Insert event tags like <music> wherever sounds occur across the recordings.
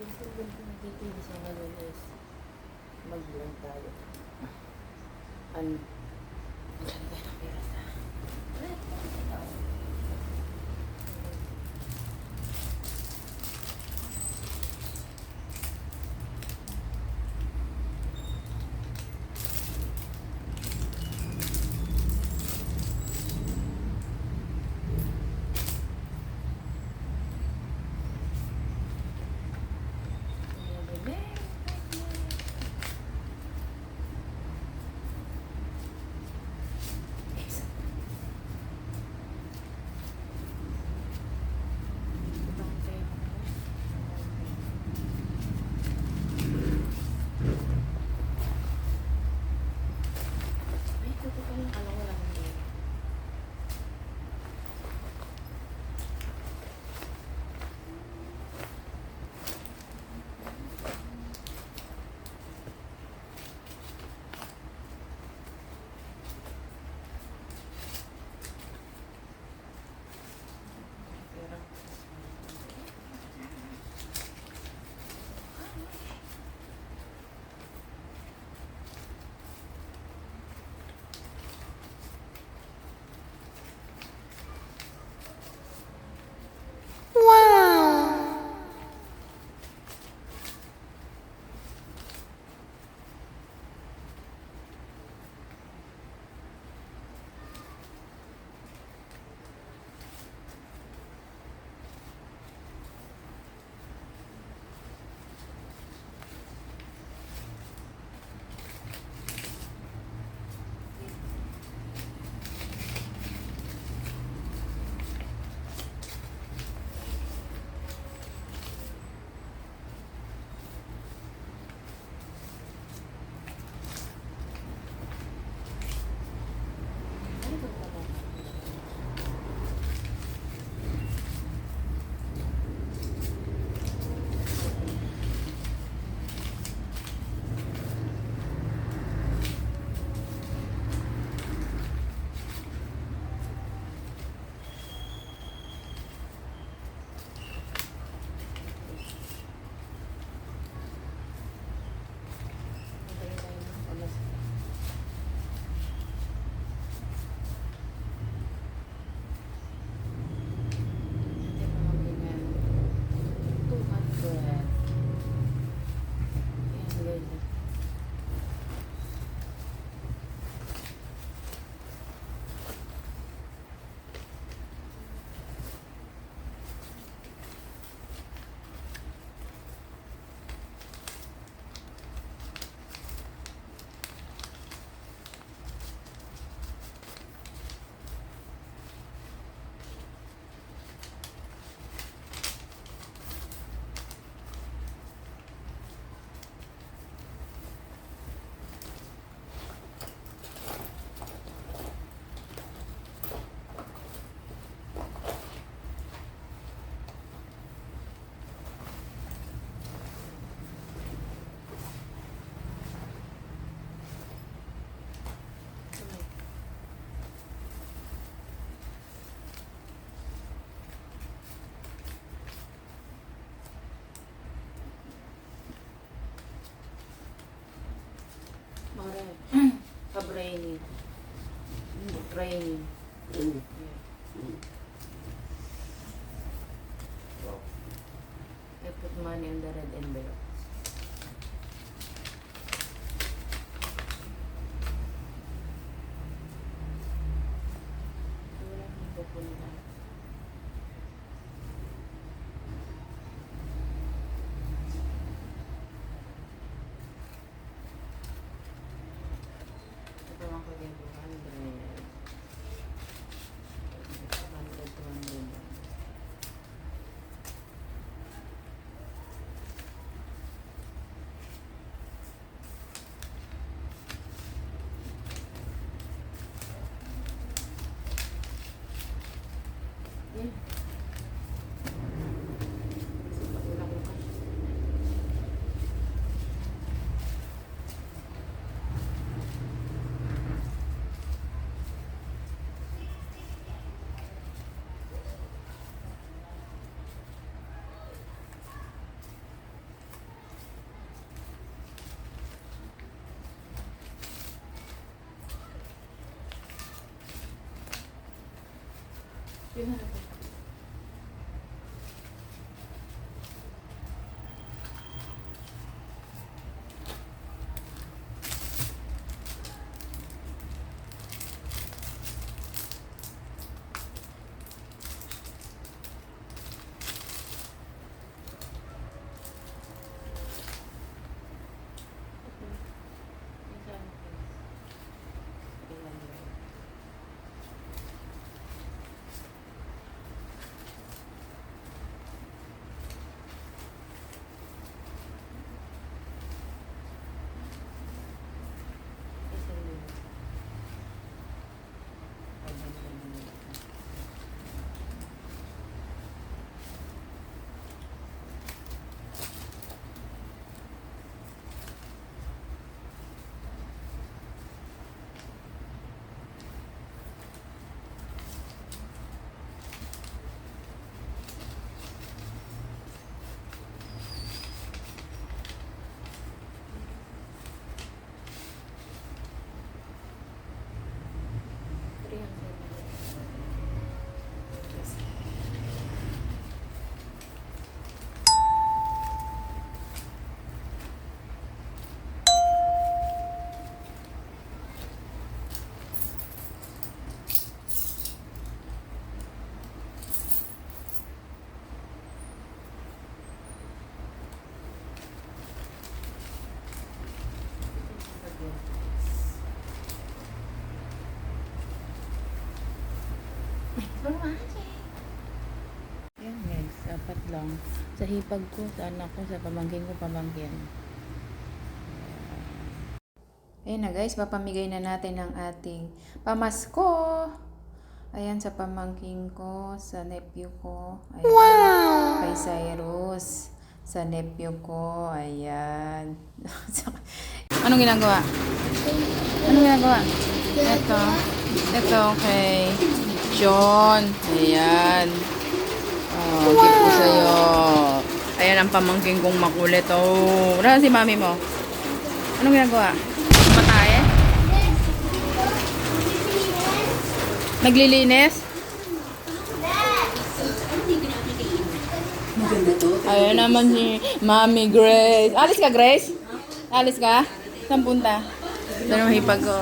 Sa ngayon is mag-vlog tayo. Saan tayo ng pera sa? Ka-brainy. Brainy. Yeah. I put money in the red envelope. Wala nang pupunta. Ito lang ko din 200. 200, 200. Yan guys, apat lang. Sa hipag ko, sa anak ko, sa pamangkin ko, pamangkin. Ayan na guys, papamigay na natin ang ating pamasko. Ayan sa pamangkin ko, sa nephew ko. Ayan. Kay Cyrus. Sa nephew ko. Ayan. <laughs> Anong ginagawa? Anong ginagawa? Ito. Ito kay John. Ayan. Oh, gift ko sa'yo. Ayan ang pamangking kong makulit. Oh, wala si mami mo. Anong ginagawa? Matae? Naglilinis? Ayan naman si Mami Grace. Alis ka, Grace? Alis ka? Saan punta? Saan ang hipag ko?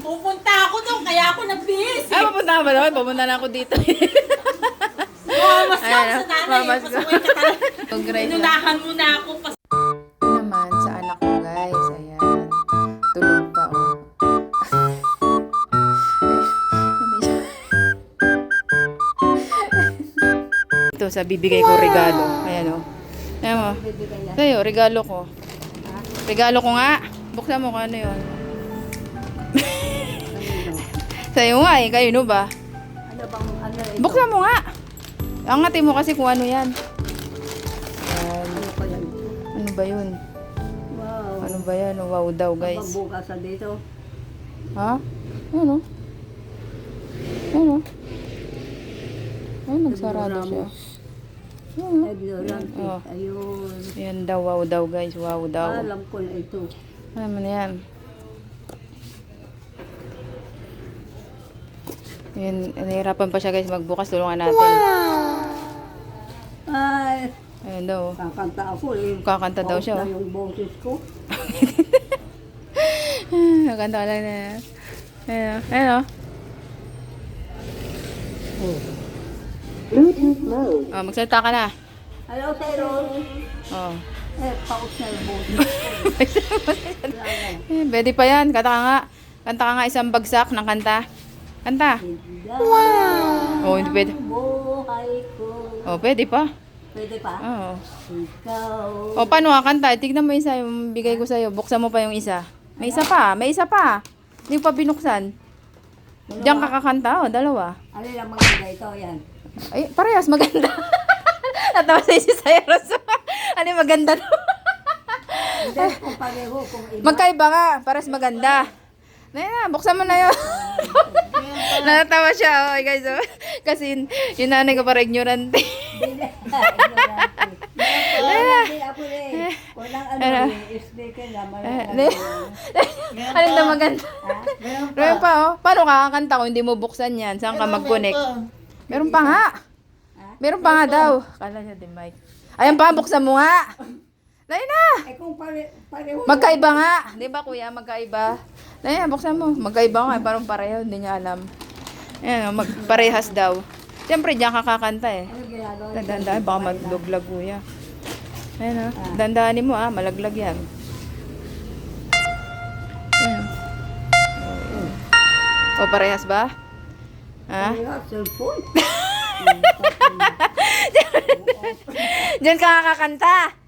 Pupunta ako doon, kaya ako nabis. Ay, pupunta ka ba doon? Pupunta na ako dito. <laughs> Ka Ayan, sa nanay. mamas. Oh, Grace. Inunahan mo na ako. Pas naman sa anak ko guys. Ayan. Tulog pa oh. <laughs> Ito sa bibigay ko regalo. Ayan oh. Ayan mo. Sa'yo, regalo ko. Regalo ko nga. Buksan mo kung ano yun. <laughs> Sa'yo nga eh. Kayo no ba? ano bang ano ito? Buksan mo nga. Angatin mo kasi kung ano yan. Ayan. Ano pa yan? Ano ba yun? Wow. Ano ba yan? Wow daw guys. Pagbukas sa dito. Ha? Ano? Ano? Ay, nagsarado siya. Ano? Oh. Ayun. Yan daw, wow daw guys, wow daw. Alam ko na ito. Ano man yan? Yan, nahihirapan pa siya guys magbukas. Tulungan natin. Ay, Ayun daw. kakanta ako eh. Kakanta daw siya. Paus oh. na yung boses ko. <laughs> Kakanta ka lang na. Ayun, ayun oh. Oh. Oh, magsalita ka na. Hello, Tyrone. Oh. Eh, paus na yung boses ko. Eh, <laughs> pwede pa yan. Kanta ka nga. Kanta ka nga isang bagsak ng kanta. Kanta. Wow! Oh, hindi pwede. Oh, pwede pa. Pwede pa? Oo. Ikaw. O, paano ka kanta? Tignan mo isa yung bigay ko sa'yo. Buksan mo pa yung isa. May isa pa. May isa pa. Hindi pa binuksan. Diyan ka kakanta. O, dalawa. Ano lang maganda ito? Yan. Ay, parehas. Maganda. Natawa sa si Cyrus. ano yung maganda to? Hindi, kung pareho, kung iba. Magkaiba nga. Parehas maganda. Na na, buksan mo na yun. <laughs> Natatawa siya. Oh, guys. Oh. Kasi yung nanay ko para ignorante. Eh. Walang ano speaker na, Eh, ne- <laughs> Alin na maganda? Ha? Meron pa. Meron pa, oh. Paano kakakanta kung hindi mo buksan yan? Saan ka mag-connect? meron pa. Meron pa nga. Meron pa nga daw. Kala niya din, Mike. Ayan pa, buksan mo nga. Dahil na. Eh kung pare, pareho. Magkaiba nga. Di ba, kuya? Magkaiba. Dahil na, buksan mo. Magkaiba nga. Parang pareho. Hindi niya alam. Ayan, oh, magparehas daw. Siyempre, diyan ka kakanta eh. Ano? Dandaan, baka magluglag kuya. Ayan o. Dandaanin mo ah, malaglag yan. Ayan. O, parehas ba? Ha? Kaya, <laughs> cellphone. Diyan ka kakanta.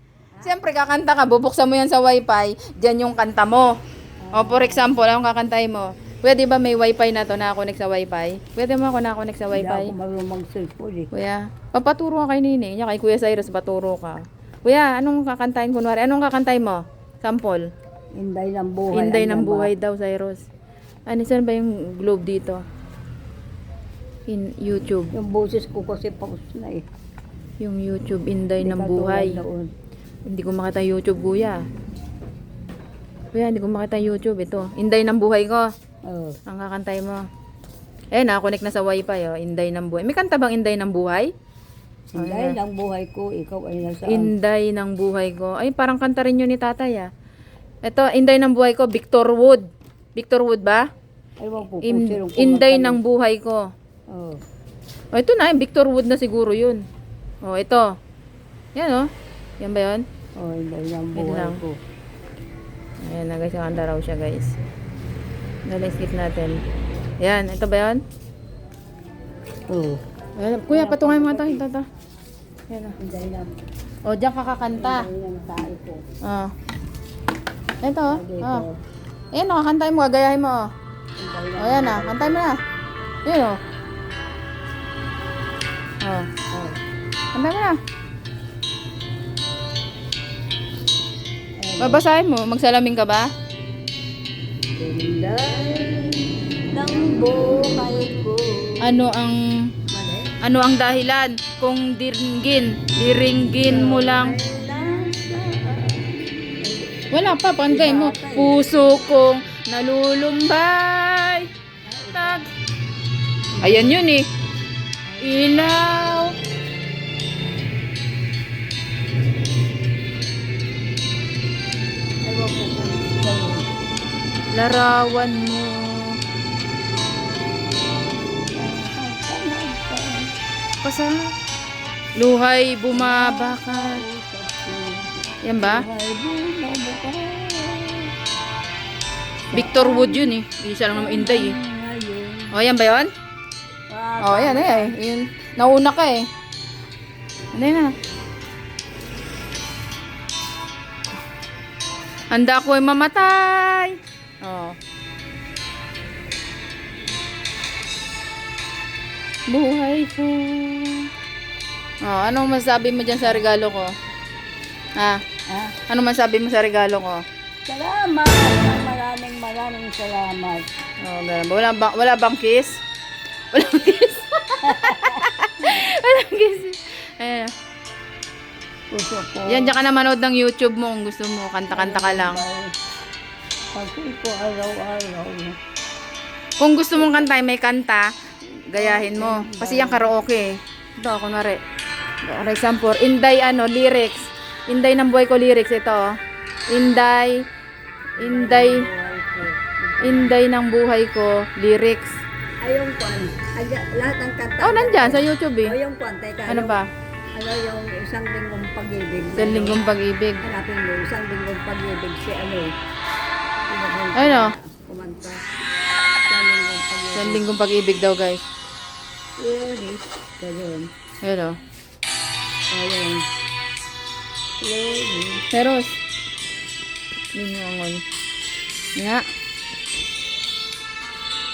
Siyempre, kakanta ka. Bubuksan mo yan sa wifi. Diyan yung kanta mo. O, for example, anong kakantay mo? Pwede ba may wifi na to na-connect sa wifi? Pwede mo ako na-connect sa Hindi ako wifi? marunong mag-cellphone eh. Kuya, papaturo ka kay Nini. Niya kay Kuya Cyrus, paturo ka. Kuya, anong kakantahin kunwari? Anong kakantay mo? Sample. Inday ng buhay. Inday ng buhay daw, Cyrus. Ano, saan ba yung globe dito? In YouTube. Yung boses ko kasi paus na eh. Yung YouTube, Inday Hindi ng buhay. noon. Hindi ko makita YouTube, kuya. Kuya, hindi ko makita YouTube. Ito, Inday ng buhay ko. Oo. Ang kakantay mo. Eh, nakakonect na sa wifi, oh. Inday ng buhay. May kanta bang Inday ng buhay? Inday ng buhay ko, ikaw ay nasa... Inday ng buhay ko. Ay, parang kanta rin yun ni tatay, ah. Ito, Inday ng buhay ko, Victor Wood. Victor Wood ba? Ewan kung In, Inday ng buhay ko. Oo. O, ito na, Victor Wood na siguro yun. O, ito. Yan, oh. Yan ba yun? Oh, Inday ng Wait buhay lang. ko. Ayan na, guys. Kanta raw siya, guys. Dali, skip natin. Yan, ito ba yun? Oo. Ayan, kuya, patungay mo ito. Ito, ito. Yan, oh. Inday ng... O, diyan ka kakanta. Inday ng tayo ko. Oh. Ito, oh. Oh. Ayan, oh, kakantay mo, gagayahin mo, oh. O, yan na. Kantay mo na. Yan, oh. Oh. Oh. Kantay mo na. Babasahin mo. Magsalamin ka ba? Ng buhay ko. Ano ang ano ang dahilan kung diringgin, diringgin mo lang. Wala pa, pantay mo. Puso kong nalulumbay. Nag... Ayan yun eh. Ilaw. Larawan mo. Pasa. Luhay bumabakat. Yan ba? Victor Wood yun eh. Isa lang naman Inday eh. O, yan ba yun? O, yan eh. Yun. Nauna ka eh. Ano na? Handa ko ay mamatay. Oh. Buhay ko. Oh, anong masabi mo dyan sa regalo ko? Ha? Ah, Ano masabi mo sa regalo ko? salamat. Maraming maraming salamat. Oh, ganun? Wala, ba, wala bang kiss? Wala bang kiss? <laughs> wala kiss. Ayan. Puso ko. Yan, dyan ka na manood ng YouTube mo kung gusto mo. Kanta-kanta ka lang. Pati ko araw-araw. Kung gusto mong kanta, may kanta, gayahin mo. Kasi yung karaoke. Ito, kunwari. For example, Inday ano, lyrics. Inday ng buhay ko lyrics. Ito. oh. Inday. Inday. Inday ng buhay ko lyrics. Ayong kwan. Ay, lahat ng kanta. Oh, nandyan sa YouTube eh. yung kwan. Teka. Ano yung- ba? Ano yung isang linggong pag-ibig. Sa linggong pag-ibig. Hanapin mo, isang linggong pag-ibig si ano. Yung Ano? Kumanta. Isang linggong pag-ibig. Sa linggong pag-ibig daw guys. Ganun. Ayun o. Ayun. Peros. Lingongon. Nga.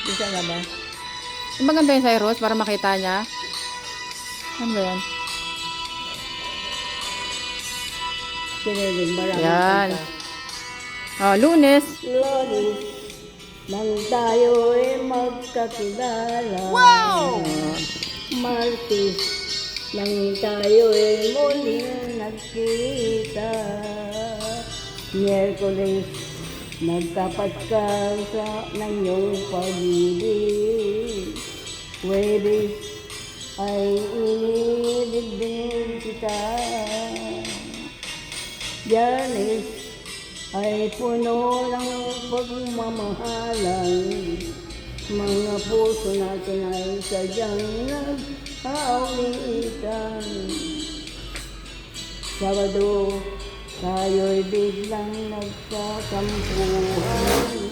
Isa na ba? Ang maganda yung Cyrus para makita niya. Ano ba yan? Siniling maraming Yan. kanta. Oh, lunes. Lord, nang tayo ay magkakilala. Wow! Martis, nang tayo ay muling nagkita. Miyerkules, Nagtapat ka sa ng iyong pag-ibig Pwede ay inibig kita Yanis ay puno ng pagmamahalan. Mga puso natin ay sadyang nag-awitan Sabado, tayo'y biglang nagkakampuhan